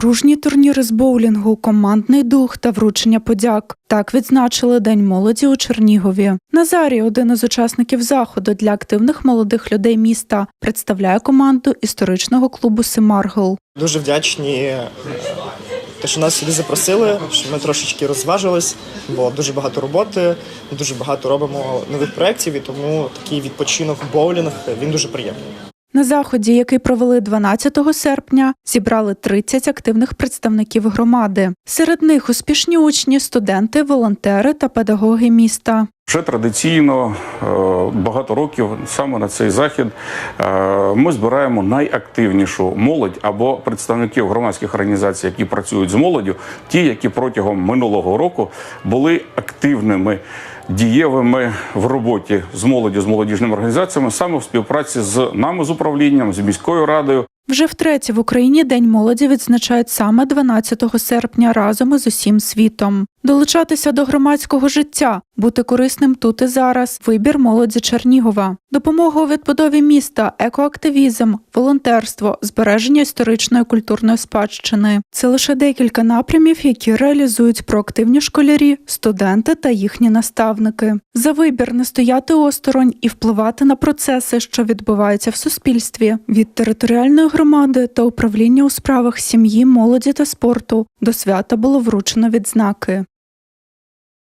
Дружні турніри з боулінгу, командний дух та вручення подяк. Так відзначили День молоді у Чернігові. Назарій, один із учасників заходу для активних молодих людей міста, представляє команду історичного клубу Семаргл. Дуже вдячні, те, що нас сюди запросили, що ми трошечки розважились, бо дуже багато роботи, дуже багато робимо нових проєктів, і тому такий відпочинок боулінг він дуже приємний. На заході, який провели 12 серпня, зібрали 30 активних представників громади. Серед них успішні учні, студенти, волонтери та педагоги міста. Вже традиційно е, багато років саме на цей захід е, ми збираємо найактивнішу молодь або представників громадських організацій, які працюють з молоддю, ті, які протягом минулого року були активними. Дієвими в роботі з молоддю з молодіжними організаціями саме в співпраці з нами з управлінням, з міською радою, Вже втретє в Україні День молоді відзначають саме 12 серпня разом із усім світом. Долучатися до громадського життя, бути корисним тут і зараз. Вибір молоді Чернігова, допомога у відбудові міста, екоактивізм, волонтерство, збереження історичної культурної спадщини. Це лише декілька напрямів, які реалізують проактивні школярі, студенти та їхні наставники. За вибір не стояти осторонь і впливати на процеси, що відбуваються в суспільстві від територіальної громади та управління у справах сім'ї, молоді та спорту. До свята було вручено відзнаки.